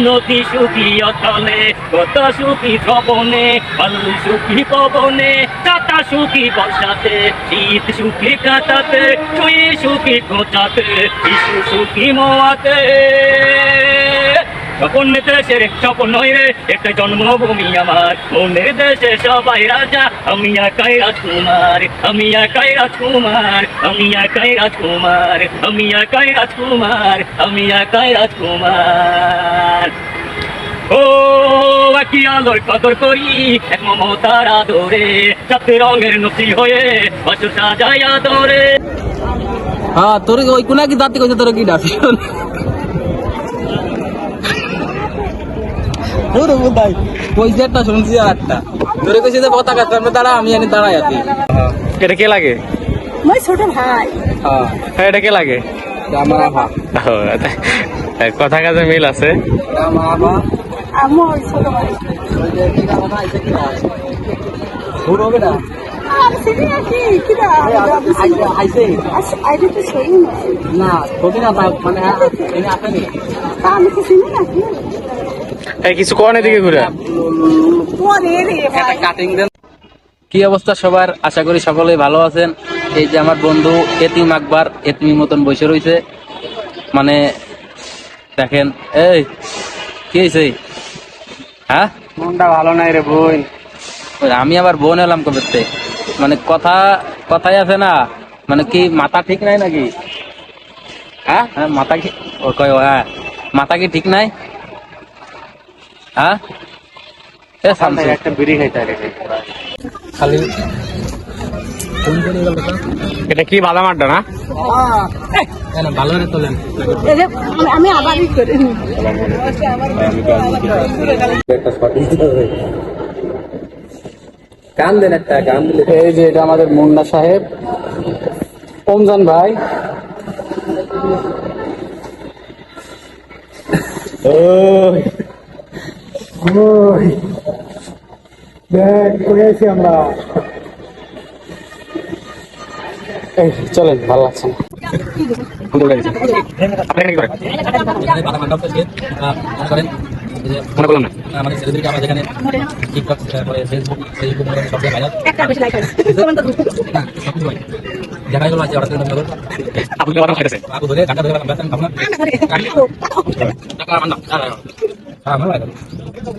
নদী সুখী অচলে কত সুখী ভবনে বালু সুখী পবনে কাতা সুখী বর্ষাতে শীত সুখী ছুঁয়ে সুখী খোঁচাতে, শিশু সুখী মোয়াতে। স্বপন দেশের স্বপন রে একটা জন্মভূমি আমার। মনের দেশে সবাই রাজা, আমি একাই রাজকুমার, আমি একাই রাজকুমার, আমি একাই রাজকুমার, আমি একাই রাজকুমার, আমি একাই রাজকুমার। ও, একই আলোর কদর করি, এক মমতার আদরে চাতে রঙের নথি হয়ে বছর সাজাই আদরে। হ্যাঁ তোর ওই কোনা কি দাঁতি কইছে, তোর কি ডাকি ওরে বুদাই কইছে একটা শুনছি আর একটা। তোরে কইছে যে পতাকা দাঁড়া আমি এনে দাঁড়াই আছি। এটা কে লাগে? মই ছোট ভাই। হ্যাঁ। হ্যাঁ এটা কে লাগে? আমার আভা কথা কাজে মিল আছে। আমার আভা আমার ছোট ভাই। না? আইছে না ভুল হবে না তো ছবি মানে আমি কি চিনি নাকি? কিছু কোন এদিকে ঘুরে। পরে রে ভাই কাটিং দেন কি অবস্থা সবার? আশা করি সকলেই ভালো আছেন। এই যে আমার বন্ধু এতিম আকবর এতিমের মতন বসে রয়েছে। মানে দেখেন এই কি হয়েছে? হ্যাঁ? মনটা ভালো নাই রে বোন। আমি আবার বোন এলাম কবে মানে কথা কথাই আছে না। মানে কি মাথা ঠিক নাই নাকি? হ্যাঁ? হ্যাঁ মাথা কি ও কয় ও হ্যাঁ। মাথা কি ঠিক নাই? হ্যাঁ? এ একটা বিড়ি খাইতে গেছে খালি এটা কি বাদাম আড্ডা না? ভালো রে তোলেন আমি- আমি আবারই করে গান দেন একটা গান এই যে এটা আমাদের মুন্না সাহেব। ওমজান ভাই। ওই। আমরা। এই চলেন ভালো লাগছে না। আপনি কি করেন মনে করলাম না। আমাদের ছেলেদেরকে আমরা যেখানে টিকটক তারপরে ফেসবুক ফেসবুক সব জায়গায় একটা বেশি লাইক আছে। না সব কিছু হয়। দেখাই গেলো আছে অর্ডার করে আপনি বাদাম খাইতেছে আপু ধরে ঘাটা ধরে বেতন খাব না টাকা আমার না হ্যাঁ আমার ভাই